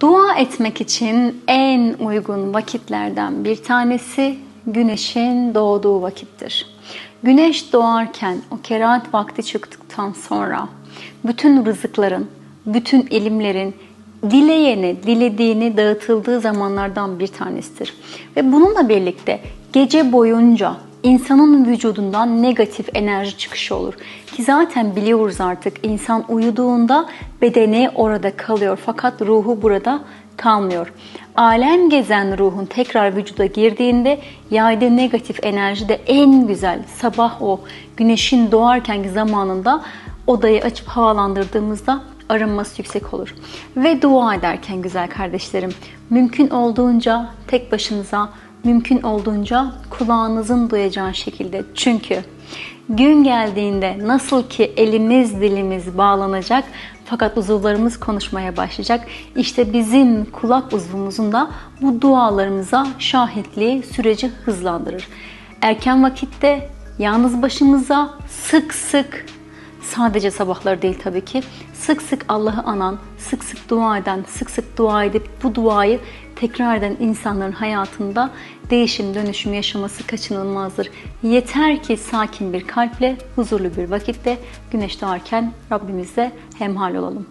Dua etmek için en uygun vakitlerden bir tanesi güneşin doğduğu vakittir. Güneş doğarken o kerahat vakti çıktıktan sonra bütün rızıkların, bütün ilimlerin dileyene dilediğini dağıtıldığı zamanlardan bir tanesidir. Ve bununla birlikte gece boyunca insanın vücudundan negatif enerji çıkışı olur. Ki zaten biliyoruz artık insan uyuduğunda bedeni orada kalıyor fakat ruhu burada kalmıyor. Alem gezen ruhun tekrar vücuda girdiğinde yaydığı negatif enerji de en güzel sabah o güneşin doğarkenki zamanında odayı açıp havalandırdığımızda arınması yüksek olur. Ve dua ederken güzel kardeşlerim mümkün olduğunca tek başınıza mümkün olduğunca kulağınızın duyacağı şekilde. Çünkü gün geldiğinde nasıl ki elimiz dilimiz bağlanacak fakat uzuvlarımız konuşmaya başlayacak. İşte bizim kulak uzvumuzun da bu dualarımıza şahitliği süreci hızlandırır. Erken vakitte yalnız başımıza sık sık sadece sabahları değil tabii ki sık sık Allah'ı anan, sık sık dua eden, sık sık dua edip bu duayı tekrar eden insanların hayatında değişim, dönüşüm yaşaması kaçınılmazdır. Yeter ki sakin bir kalple, huzurlu bir vakitte güneş doğarken Rabbimizle hemhal olalım.